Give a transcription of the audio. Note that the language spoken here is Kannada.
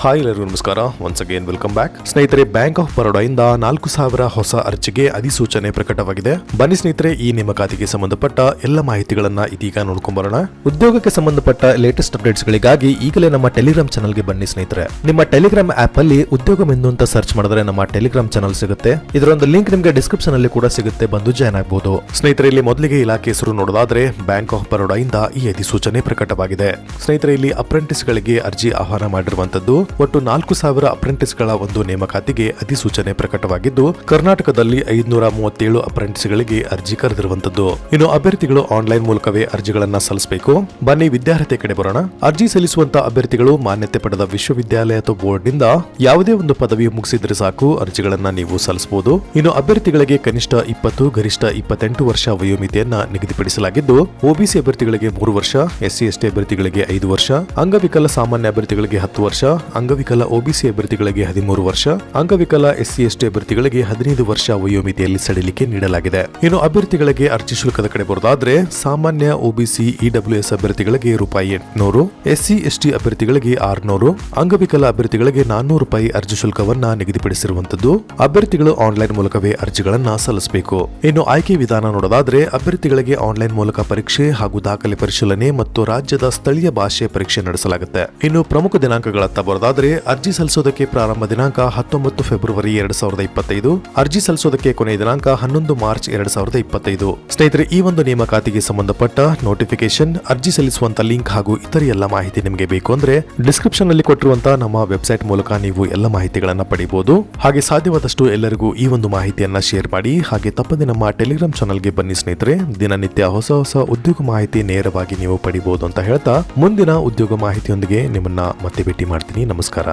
ಹಾಯ್ ಎಲ್ಲರಿಗೂ ನಮಸ್ಕಾರ. ಒನ್ಸ್ ಅಗೇನ್ ವೆಲ್ಕಮ್ ಬ್ಯಾಕ್ ಸ್ನೇಹಿತರೆ ಬ್ಯಾಂಕ್ ಆಫ್ ಬರೋಡಾಯಿಂದ ನಾಲ್ಕು ಸಾವಿರ ಹೊಸ ಅರ್ಜಿಗೆ ಅಧಿಸೂಚನೆ ಪ್ರಕಟವಾಗಿದೆ. ಬನ್ನಿ ಸ್ನೇಹಿತರೆ, ಈ ನೇಮಕಾತಿಗೆ ಸಂಬಂಧಪಟ್ಟ ಎಲ್ಲ ಮಾಹಿತಿಗಳನ್ನ ಇದೀಗ ನೋಡ್ಕೊಂಡ್ಬರೋಣ ಉದ್ಯೋಗಕ್ಕೆ ಸಂಬಂಧಪಟ್ಟ ಲೇಟೆಸ್ಟ್ ಅಪ್ಡೇಟ್ಸ್ ಗಳಿಗಾಗಿ ಈಗಲೇ ನಮ್ಮ ಟೆಲಿಗ್ರಾಮ್ ಚಾನಲ್ಗೆ ಬನ್ನಿ ಸ್ನೇಹಿತರೆ. ನಿಮ್ಮ ಟೆಲಿಗ್ರಾಮ್ ಆಪ್ ಅಲ್ಲಿ ಉದ್ಯೋಗ ಮೆಂದು ಅಂತ ಸರ್ಚ್ ಮಾಡಿದ್ರೆ ನಮ್ಮ ಟೆಲಿಗ್ರಾಮ್ ಚಾನಲ್ ಸಿಗುತ್ತೆ. ಇದರ ಒಂದು ಲಿಂಕ್ ನಿಮಗೆ ಡಿಸ್ಕ್ರಿಪ್ಷನ್ ಅಲ್ಲಿ ಕೂಡ ಸಿಗುತ್ತೆ, ಬಂದು ಜಾಯ್ನ್ ಆಗಬಹುದು ಸ್ನೇಹಿತರೆ, ಇಲ್ಲಿ ಮೊದಲಿಗೆ ಇಲಾಖೆ ಹೆಸರು ನೋಡೋದಾದ್ರೆ ಬ್ಯಾಂಕ್ ಆಫ್ ಬರೋಡಾಯಿಂದ ಈ ಅಧಿಸೂಚನೆ ಪ್ರಕಟವಾಗಿದೆ. ಸ್ನೇಹಿತರೆ, ಇಲ್ಲಿ ಅಪ್ರೆಂಟಿಸ್ ಗಳಿಗೆ ಅರ್ಜಿ ಆಹ್ವಾನ ಮಾಡಿರುವಂತದ್ದು ಒಟ್ಟು ನಾಲ್ಕು ಸಾವಿರ ಅಪ್ರೆಂಟಿಸ್ಗಳ ಒಂದು ನೇಮಕಾತಿಗೆ ಅಧಿಸೂಚನೆ ಪ್ರಕಟವಾಗಿದ್ದು, ಕರ್ನಾಟಕದಲ್ಲಿ ಐದುನೂರ ಮೂವತ್ತೇಳು ಅಪ್ರೆಂಟಿಸ್ಗಳಿಗೆ ಅರ್ಜಿ ಕರೆದಿರುವಂತದ್ದು ಇನ್ನು ಅಭ್ಯರ್ಥಿಗಳು ಆನ್ಲೈನ್ ಮೂಲಕವೇ ಅರ್ಜಿಗಳನ್ನ ಸಲ್ಲಿಸಬೇಕು. ಬನ್ನಿ ವಿದ್ಯಾರ್ಹತೆ ಕಡೆ ಬರೋಣ. ಅರ್ಜಿ ಸಲ್ಲಿಸುವಂತ ಅಭ್ಯರ್ಥಿಗಳು ಮಾನ್ಯತೆ ಪಡೆದ ವಿಶ್ವವಿದ್ಯಾಲಯ ಅಥವಾ ಬೋರ್ಡ್ನಿಂದ ಯಾವುದೇ ಒಂದು ಪದವಿ ಮುಗಿಸಿದ್ರೆ ಸಾಕು, ಅರ್ಜಿಗಳನ್ನ ನೀವು ಸಲ್ಲಿಸಬಹುದು ಇನ್ನು ಅಭ್ಯರ್ಥಿಗಳಿಗೆ ಕನಿಷ್ಠ ಇಪ್ಪತ್ತು, ಗರಿಷ್ಠ ಇಪ್ಪತ್ತೆಂಟು ವರ್ಷ ವಯೋಮಿತಿಯನ್ನ ನಿಗದಿಪಡಿಸಲಾಗಿದ್ದು ಒಬಿಸಿ ಅಭ್ಯರ್ಥಿಗಳಿಗೆ ಮೂರು ವರ್ಷ ಎಸ್ಸಿ ಎಸ್ಟಿ ಅಭ್ಯರ್ಥಿಗಳಿಗೆ ಐದು ವರ್ಷ, ಅಂಗವಿಕಲ ಸಾಮಾನ್ಯ ಅಭ್ಯರ್ಥಿಗಳಿಗೆ ಹತ್ತು ವರ್ಷ ಅಂಗವಿಕಲ ಒಬಿಸಿ ಅಭ್ಯರ್ಥಿಗಳಿಗೆ ಹದಿಮೂರು ವರ್ಷ, ಅಂಗವಿಕಲ ಎಸ್ಸಿ ಎಸ್ಟಿ ಅಭ್ಯರ್ಥಿಗಳಿಗೆ ಹದಿನೈದು ವರ್ಷ ವಯೋಮಿತಿಯಲ್ಲಿ ಸಡಿಲಿಕೆ ನೀಡಲಾಗಿದೆ. ಇನ್ನು ಅಭ್ಯರ್ಥಿಗಳಿಗೆ ಅರ್ಜಿ ಶುಲ್ಕದ ಕಡೆ ಬರೋದಾದ್ರೆ ಸಾಮಾನ್ಯ ಒಬಿಸಿ ಇಡಬ್ಲ್ಯೂಎಸ್ ಅಭ್ಯರ್ಥಿಗಳಿಗೆ ರೂಪಾಯಿ ಎಂಟುನೂರು ಎಸ್ಸಿ ಎಸ್ಟಿ ಅಭ್ಯರ್ಥಿಗಳಿಗೆ ಆರುನೂರು, ಅಂಗವಿಕಲ ಅಭ್ಯರ್ಥಿಗಳಿಗೆ ನಾನ್ನೂರು ರೂಪಾಯಿ ಅರ್ಜಿ ಶುಲ್ಕವನ್ನ ನಿಗದಿಪಡಿಸಿರುವಂತದ್ದು ಅಭ್ಯರ್ಥಿಗಳು ಆನ್ಲೈನ್ ಮೂಲಕವೇ ಅರ್ಜಿಗಳನ್ನ ಸಲ್ಲಿಸಬೇಕು. ಇನ್ನು ಆಯ್ಕೆ ವಿಧಾನ ನೋಡೋದಾದ್ರೆ ಅಭ್ಯರ್ಥಿಗಳಿಗೆ ಆನ್ಲೈನ್ ಮೂಲಕ ಪರೀಕ್ಷೆ ಹಾಗೂ ದಾಖಲೆ ಪರಿಶೀಲನೆ ಮತ್ತು ರಾಜ್ಯದ ಸ್ಥಳೀಯ ಭಾಷೆ ಪರೀಕ್ಷೆ ನಡೆಸಲಾಗುತ್ತೆ. ಇನ್ನು ಪ್ರಮುಖ ದಿನಾಂಕಗಳತ್ತ ಬರೋದಾದ್ರೆ ಅರ್ಜಿ ಸಲ್ಲಿಸೋದಕ್ಕೆ ಪ್ರಾರಂಭ ದಿನಾಂಕ ಹತ್ತೊಂಬತ್ತು ಫೆಬ್ರವರಿ ಎರಡ್ ಸಾವಿರದ ಇಪ್ಪತ್ತೈದು. ಅರ್ಜಿ ಸಲ್ಲಿಸೋದಕ್ಕೆ ಕೊನೆಯ ದಿನಾಂಕ ಹನ್ನೊಂದು ಮಾರ್ಚ್ ಎರಡ್ ಸಾವಿರದ ಇಪ್ಪತ್ತೈದು. ಸ್ನೇಹಿತರೆ, ಈ ಒಂದು ನೇಮಕಾತಿಗೆ ಸಂಬಂಧಪಟ್ಟ ನೋಟಿಫಿಕೇಶನ್ ಅರ್ಜಿ ಸಲ್ಲಿಸುವಂತ ಲಿಂಕ್ ಹಾಗೂ ಇತರ ಎಲ್ಲ ಮಾಹಿತಿ ನಿಮಗೆ ಬೇಕು ಅಂದ್ರೆ ಡಿಸ್ಕ್ರಿಪ್ಷನ್ನಲ್ಲಿ ಕೊಟ್ಟಿರುವಂತಹ ನಮ್ಮ ವೆಬ್ಸೈಟ್ ಮೂಲಕ ನೀವು ಎಲ್ಲ ಮಾಹಿತಿಗಳನ್ನ ಪಡಿಬಹುದು ಹಾಗೆ ಸಾಧ್ಯವಾದಷ್ಟು ಎಲ್ಲರಿಗೂ ಈ ಒಂದು ಮಾಹಿತಿಯನ್ನ ಶೇರ್ ಮಾಡಿ, ಹಾಗೆ ತಪ್ಪದೆ ನಮ್ಮ ಟೆಲಿಗ್ರಾಮ್ ಚಾನಲ್ಗೆ ಬನ್ನಿ ಸ್ನೇಹಿತರೆ. ದಿನನಿತ್ಯ ಹೊಸ ಹೊಸ ಉದ್ಯೋಗ ಮಾಹಿತಿ ನೇರವಾಗಿ ನೀವು ಪಡಿಬಹುದು ಅಂತ ಹೇಳ್ತಾ ಮುಂದಿನ ಉದ್ಯೋಗ ಮಾಹಿತಿಯೊಂದಿಗೆ ನಿಮ್ಮನ್ನ ಮತ್ತೆ ಭೇಟಿ ಮಾಡ್ತೀನಿ. ನಮಸ್ಕಾರ